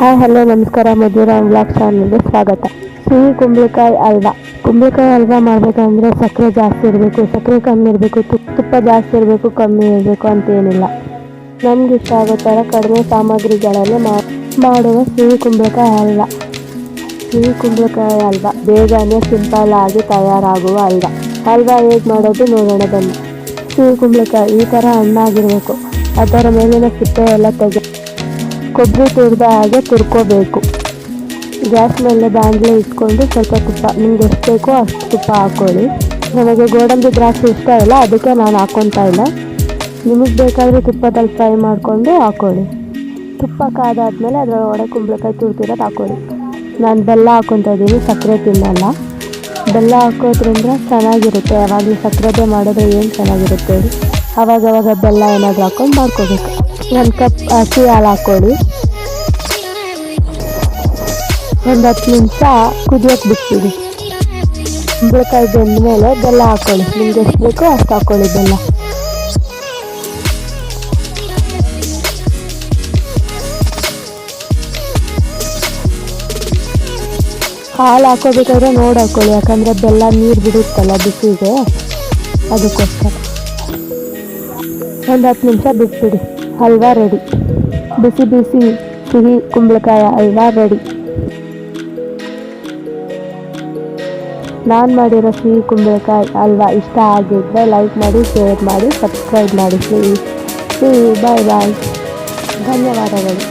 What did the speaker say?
Hi, hello, ನಮಸ್ಕಾರ. ಮಧುರ vlog ಚಾನಲ್ಗೆ ಸ್ವಾಗತ. ಸಿಹಿ ಕುಂಬಳಕಾಯಿ ಹಲ್ವಾ ಕುಂಬಳಕಾಯಿ ಹಲ್ವಾ ಮಾಡಬೇಕಂದ್ರೆ ಸಕ್ಕರೆ ಜಾಸ್ತಿ ಇರಬೇಕು. ಸಕ್ಕರೆ ಕಮ್ಮಿ ಇರಬೇಕು. ತುಪ್ಪ ಜಾಸ್ತಿ ಇರಬೇಕು, ಕಮ್ಮಿ ಇರಬೇಕು ಅಂತ ಏನಿಲ್ಲ. ನಮ್ಗೆ ಇಷ್ಟ ಆಗೋ ಥರ ಕಡಿಮೆ ಸಾಮಗ್ರಿಗಳಲ್ಲಿ ಮಾಡುವ ಸಿಹಿ ಕುಂಬಳಕಾಯಿ ಹಲ್ವಾ ಸಿಹಿ ಕುಂಬಳಕಾಯಿ ಹಲ್ವಾ ಬೇಗನೆ ಸಿಂಪಲ್ ಆಗಿ ತಯಾರಾಗುವ ಹಲ್ವಾ ಹಲ್ವಾ ಹೇಗೆ ಮಾಡೋದು ನೋಡೋಣ ಬನ್ನಿ. ಸಿಹಿ ಕುಂಬಳಕಾಯಿ ಈ ಥರ ಹಣ್ಣಾಗಿರಬೇಕು. ಅದರ ಮೇಲಿನ ಸಿಪ್ಪೆ ಎಲ್ಲ ತೆಗೆ ಕೊಬ್ಬರಿ ತುರಿದ ಹಾಗೆ ತುರ್ಕೋಬೇಕು. ಗ್ಯಾಸ್ ಮೇಲೆ ಬಾಣಲೆ ಇಟ್ಕೊಂಡು ಸ್ವಲ್ಪ ತುಪ್ಪ, ನಿಮ್ಗೆ ಎಷ್ಟು ಬೇಕೋ ಅಷ್ಟು ತುಪ್ಪ ಹಾಕ್ಕೊಳ್ಳಿ. ನನಗೆ ಗೋಡಂಬಿ ದ್ರಾಕ್ಷಿ ಇಷ್ಟ ಇಲ್ಲ, ಅದಕ್ಕೆ ನಾನು ಹಾಕ್ಕೊತಾ ಇಲ್ಲ. ನಿಮಗೆ ಬೇಕಾದರೆ ತುಪ್ಪದಲ್ಲಿ ಫ್ರೈ ಮಾಡಿಕೊಂಡು ಹಾಕ್ಕೊಳ್ಳಿ. ತುಪ್ಪ ಕಾದಾದ್ಮೇಲೆ ಅದರ ಒಡೆ ಕುಂಬಳಕಾಯಿ ತುರ್ತಿರೋದು ಹಾಕ್ಕೊಳ್ಳಿ. ನಾನು ಬೆಲ್ಲ ಹಾಕ್ಕೊತಾ ಇದ್ದೀನಿ, ಸಕ್ಕರೆ ತಿನ್ನಲ್ಲ. ಬೆಲ್ಲ ಹಾಕೋದ್ರಿಂದ ಚೆನ್ನಾಗಿರುತ್ತೆ, ಯಾವಾಗಲೂ ಸಕ್ಕರೆದೇ ಮಾಡಿದ್ರೆ ಏನು ಚೆನ್ನಾಗಿರುತ್ತೆ ಅವಾಗವಾಗ ಅವಾಗ ಅವಾಗ ಬೆಲ್ಲ ಏನಾದರೂ ಹಾಕ್ಕೊಂಡು ಮಾಡ್ಕೋಬೇಕು. ಒಂದು ಕಪ್ ಹಸಿ ಹಾಲು ಹಾಕ್ಕೊಳ್ಳಿ ಒಂದು ಹತ್ತು ನಿಮಿಷ ಕುದಿಯೋಕೆ ಬಿಟ್ಬಿಡಿ ಕುಂಬಳಕಾಯಿ ಬೆಂದ ಮೇಲೆ ಬೆಲ್ಲ ಹಾಕ್ಕೊಳ್ಳಿ ನಿಮ್ಗೆ ಎಷ್ಟು ಬೇಕೋ ಅಷ್ಟು ಹಾಕ್ಕೊಳ್ಳಿ ಬೆಲ್ಲ. ಹಾಲು ಹಾಕೋಬೇಕಾದ್ರೆ ನೋಡಿ ಹಾಕ್ಕೊಳ್ಳಿ ಯಾಕಂದರೆ ಬೆಲ್ಲ ನೀರು ಬಿಡುತ್ತಲ್ಲ ಬಿಸಿಗೆ, ಅದಕ್ಕೋಸ್ಕರ. ಒಂದು ಹತ್ತು ನಿಮಿಷ ಬಿಟ್ಬಿಡಿ. ಹಲ್ವಾ ರೆಡಿ. ಬಿಸಿ ಬಿಸಿ ಸಿಹಿ ಕುಂಬಳಕಾಯಿ ಹಲ್ವಾ ರೆಡಿ. ನಾನು ಮಾಡಿರೋ ಸಿಹಿ ಕುಂಬಳಕಾಯಿ ಹಲ್ವಾ ಇಷ್ಟ ಆಗಿದ್ದರೆ ಲೈಕ್ ಮಾಡಿ ಶೇರ್ ಮಾಡಿ ಸಬ್ಸ್ಕ್ರೈಬ್ ಮಾಡಿ ಸಿ ಬಾಯ್ ಬಾಯ್ ಧನ್ಯವಾದಗಳು.